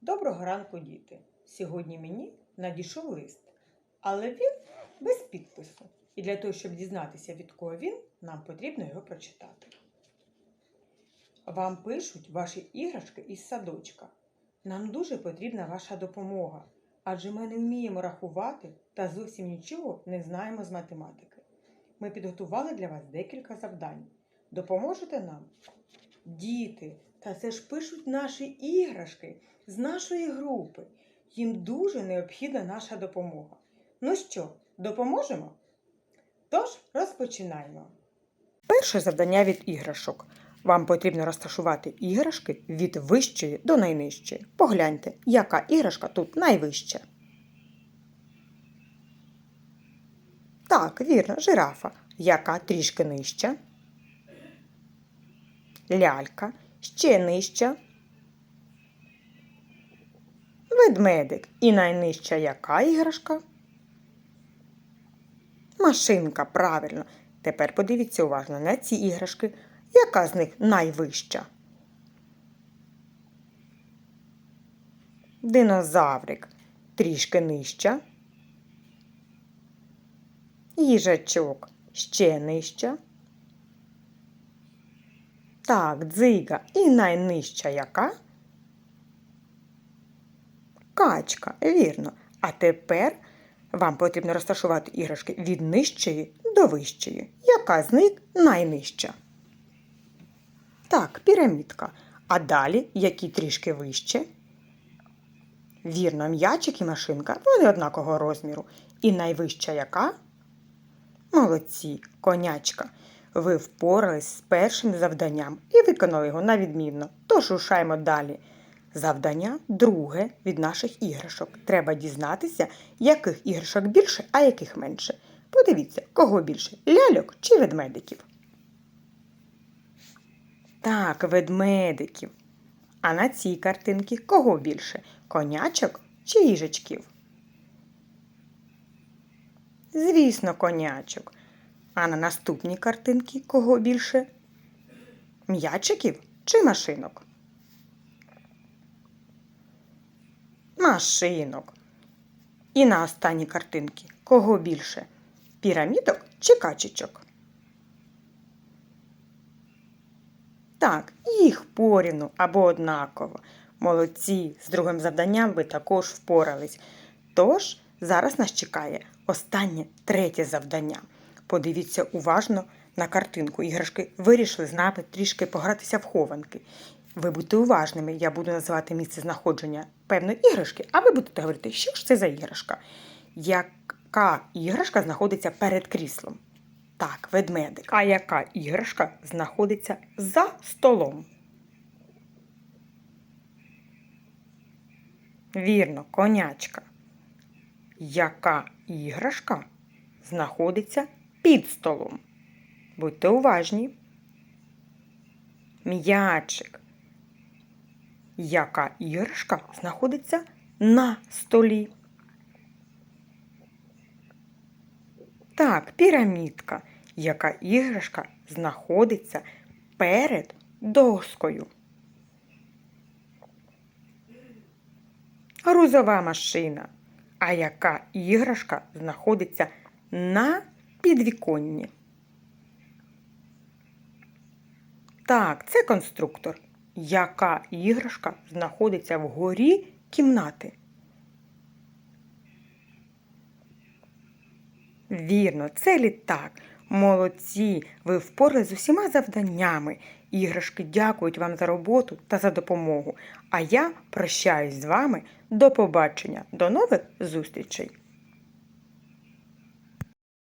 Доброго ранку, діти! Сьогодні мені надійшов лист, але він без підпису. І для того, щоб дізнатися, від кого він, нам потрібно його прочитати. Вам пишуть ваші іграшки із садочка. Нам дуже потрібна ваша допомога, адже ми не вміємо рахувати та зовсім нічого не знаємо з математики. Ми підготували для вас декілька завдань. Допоможете нам? Діти, та це ж пишуть наші іграшки з нашої групи. Їм дуже необхідна наша допомога. Ну що, допоможемо? Тож розпочинаємо. Перше завдання від іграшок. Вам потрібно розташувати іграшки від вищої до найнижчої. Погляньте, яка іграшка тут найвища. Так, вірно, жирафа. Яка трішки нижча? Лялька. Ще нижча. Ведмедик. І найнижча яка іграшка? Машинка, правильно. Тепер подивіться уважно на ці іграшки. Яка з них найвища? Динозаврик. Трішки нижча. Їжачок. Ще нижча. Так, дзига. І найнижча яка? Качка, вірно. А тепер вам потрібно розташувати іграшки від нижчої до вищої. Яка з них найнижча? Так, пірамідка. А далі, які трішки вище? Вірно, м'ячик і машинка вони однакового розміру. І найвища яка? Молодці, конячка. Ви впорались з першим завданням і виконали його на відмінно. Тож рушаємо далі. Завдання друге від наших іграшок. Треба дізнатися, яких іграшок більше, а яких менше. Подивіться, кого більше ляльок чи ведмедиків. Так, ведмедиків. А на цій картинці кого більше? Конячок чи їжачків? Звісно, конячок. А на наступній картинці кого більше? М'ячиків чи машинок? Машинок. І на останній картинці кого більше? Пірамідок чи качечок? Так, їх порівну або однаково. Молодці, з другим завданням ви також впорались. Тож, зараз нас чекає останнє третє завдання. Подивіться уважно на картинку. Іграшки вирішили з нами трішки погратися в хованки. Ви будьте уважними, я буду називати місце знаходження певної іграшки, а ви будете говорити, що ж це за іграшка. Яка іграшка знаходиться перед кріслом? Так, ведмедик. А яка іграшка знаходиться за столом? Вірно, конячка. Яка іграшка знаходиться під столом? Будьте уважні. М'ячик. Яка іграшка знаходиться на столі? Так, пірамідка. Яка іграшка знаходиться перед доскою? Грузова машина. А яка іграшка знаходиться на підвіконні? Так, це конструктор. Яка іграшка знаходиться вгорі кімнати? Вірно, це літак. Молодці! Ви впорались з усіма завданнями. Іграшки дякують вам за роботу та за допомогу. А я прощаюсь з вами. До побачення, до нових зустрічей!